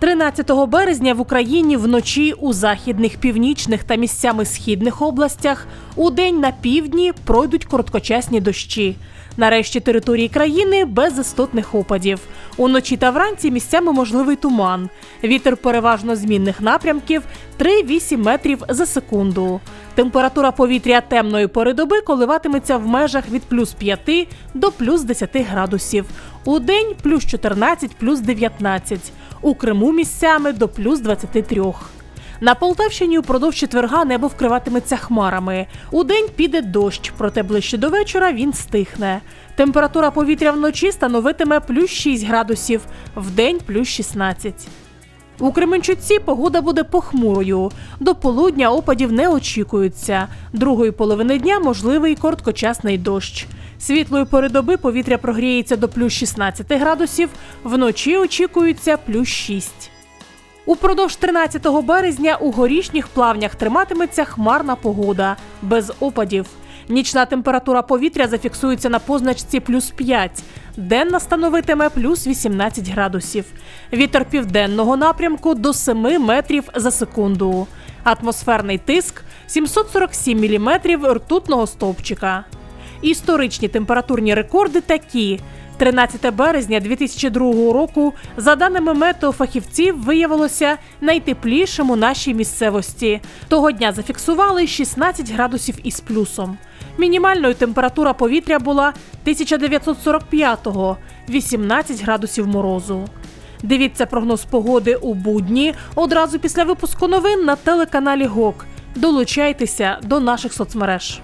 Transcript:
13 березня в Україні вночі у західних, північних та місцями східних областях у день на півдні пройдуть короткочасні дощі. Нарешті території країни без істотних опадів. Уночі та вранці місцями можливий туман. Вітер переважно змінних напрямків 3-8 метрів за секунду. Температура повітря темної пори доби коливатиметься в межах від плюс 5 до плюс 10 градусів. У день плюс 14, плюс 19. У Криму місцями до плюс 23. На Полтавщині упродовж четверга небо вкриватиметься хмарами. У день піде дощ, проте ближче до вечора він стихне. Температура повітря вночі становитиме плюс 6 градусів, вдень плюс 16. У Кременчуці погода буде похмурою. До полудня опадів не очікується. Другої половини дня можливий короткочасний дощ. Світлої пори доби повітря прогріється до плюс 16 градусів, вночі очікується плюс 6. Упродовж 13 березня у горішніх плавнях триматиметься хмарна погода без опадів. Нічна температура повітря зафіксується на позначці плюс 5, денна становитиме плюс 18 градусів. Вітер південного напрямку до 7 метрів за секунду. Атмосферний тиск 747 міліметрів ртутного стовпчика. Історичні температурні рекорди такі. 13 березня 2002 року, за даними метеофахівців, виявилося найтеплішим у нашій місцевості. Того дня зафіксували 16 градусів із плюсом. Мінімальною температура повітря була 1945-го – 18 градусів морозу. Дивіться прогноз погоди у будні одразу після випуску новин на телеканалі ГОК. Долучайтеся до наших соцмереж.